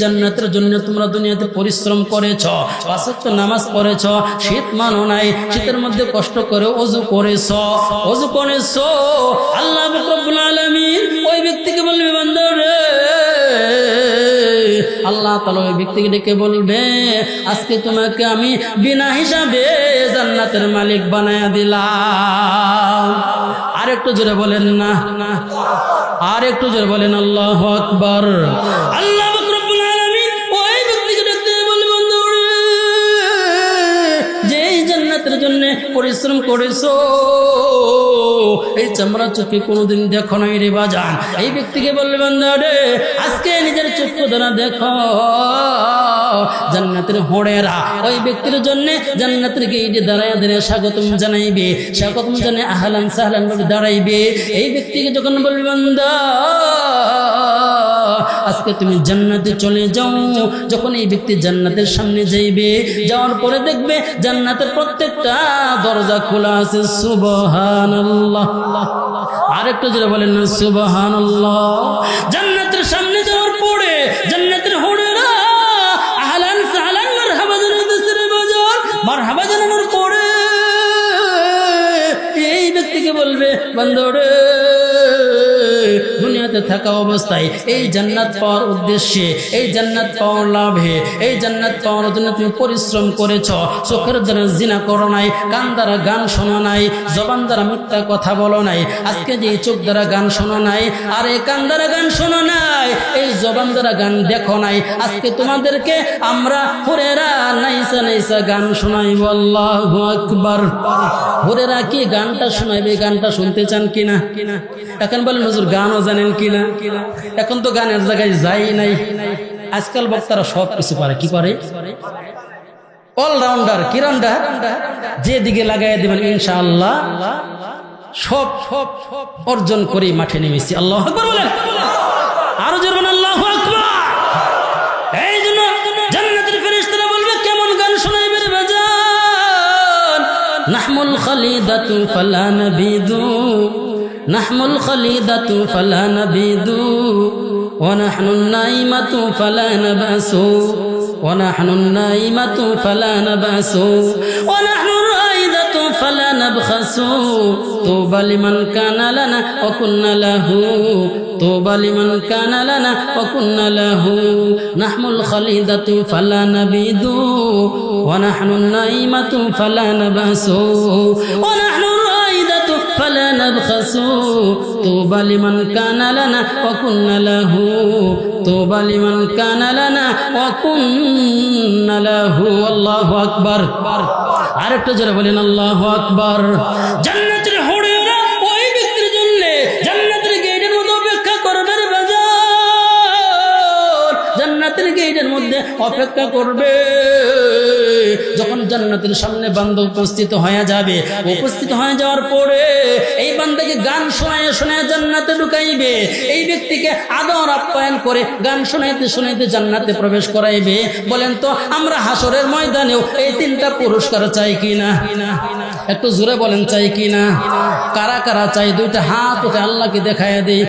জান্নাতের জন্য তোমরা দুনিয়াতে পরিশ্রম করেছ পাঁচত্ব নামাজ পড়েছ, শীত মানো নাই, শীতের মধ্যে কষ্ট করে অজু করেছ অজু করেছ। আল্লাহ ওই ব্যক্তিকে বলবে, বান্দা আল্লাহ তালা ওই ব্যক্তিকে ডেকে বলবে, আজকে তোমাকে আমি বিনা হিসাবে জান্নাতের মালিক বানায়া দিলাম। আর একটু জোরে বলেন না আর একটু জোরে বলেন, আল্লাহ আকবর। আল্লাহ এই জন্য পরিশ্রম করেছ? এই চামড়া চোখে কোনোদিন দেখো নাই রে বাজান। এই ব্যক্তিকে বলবে বান্দা রে, আজকে নিজের চক্ষু দ্বারা দেখো। জান্নাতের হোড়েরা, ওই ব্যক্তির জন্য জান্নাতের গেইটে দাঁড়ায় দাঁড়িয়ে স্বাগতম জানাইবে, স্বাগতম জানাই আহলান সাহলান বলে দাঁড়াইবে। এই ব্যক্তিকে যখন বলবে, বান্দা আজকে তুমি জান্নাতে চলে যাও। যখন এই ব্যক্তি জান্নাতের সামনে যাইবে, যাওয়ার পরে দেখবে জান্নাতের প্রত্যেকটা দরজা খোলা আছে। সুবহান আরেকটু যেটা বলেন সুবহান জান্নাতের সামনে দুনিয়াতে থাকা অবস্থায় এই জান্নাত পাওয়ার উদ্দেশ্যে, এই জান্নাত পাওয়ার লাভে, এই জান্নাত পাওয়ার জন্য তুমি পরিশ্রম করেছ। চোখের দ্বারা জিনা করো নাই, কান দ্বারা গান শোনো নাই, জবান দ্বারা মিথ্যা কথা বলো নাই, আজকে যে চোখ দ্বারা গান শোনো নাই, আর এই কান দ্বারা গান শোনো নাই, এই জবান দ্বারা গান দেখো নাই, আজকে তোমাদেরকে আমরা হুরেরা নাইসা নাইসা গান শোনাই আল্লাহু আকবার। হুরেরা কি গানটা শোনাইবে গানটা শুনতে চান কিনা কিনা? এখন বলেন, হুজুর, গানও জানেন কিনা? এখন তো গানের জায়গায় যাই নাই। আজকাল বক্তারা সব কিছু পারে। কি পারে? অলরাউন্ডার কিরান্ডার যে দিকে লাগাই দেবেন, ইনশাআল্লাহ সব সব সব অর্জন করে মাঠে নেমেছি। আল্লাহ আরও জোর আল্লাহ এই জন্য জান্নাতের ফেরেশতারা বলবে, কেমন নাহমুল খালিদাতু ফালা নাবিদু। نحن الخليدة فلا نبيد ونحن النائمة فلا نبأس ونحن النائمة فلا نبأس ونحن الرائدة فلا نبخس. طوبى لمن كان لنا وكنا له طوبى لمن كان لنا وكنا له. نحن الخليدة فلا نبيد ونحن النائمة فلا نبأس কাসাসু তো বালিমন কানালানা অকুন্নালাহু তো বালিমন কানালানা অকুন্নালাহু আল্লাহু আর একটু জোরে বলেন, আল্লাহু আকবার। জান্ন জান্নাতের গেটের মধ্যে অপেক্ষা করবে। যখন জান্নাতের সামনে বান্ধব উপস্থিত হয়ে যাবে, উপস্থিত হয়ে যাওয়ার পরে এই বান্দাকে গান শোনায় শোনায় জান্নাতে ঢুকাইবে। এই ব্যক্তিকে আদর আপ্যায়ন করে গান শোনাইতে শোনাইতে জান্নাতে প্রবেশ করাইবে। বলেন তো, আমরা হাসরের ময়দানেও এই তিনটা পুরস্কার চাই কিনা? একটু জোরে বলেন, চাই কিনা? কারা কারা চাই? দুইটা হাত ওকে আল্লাহকে দেখায় দেই।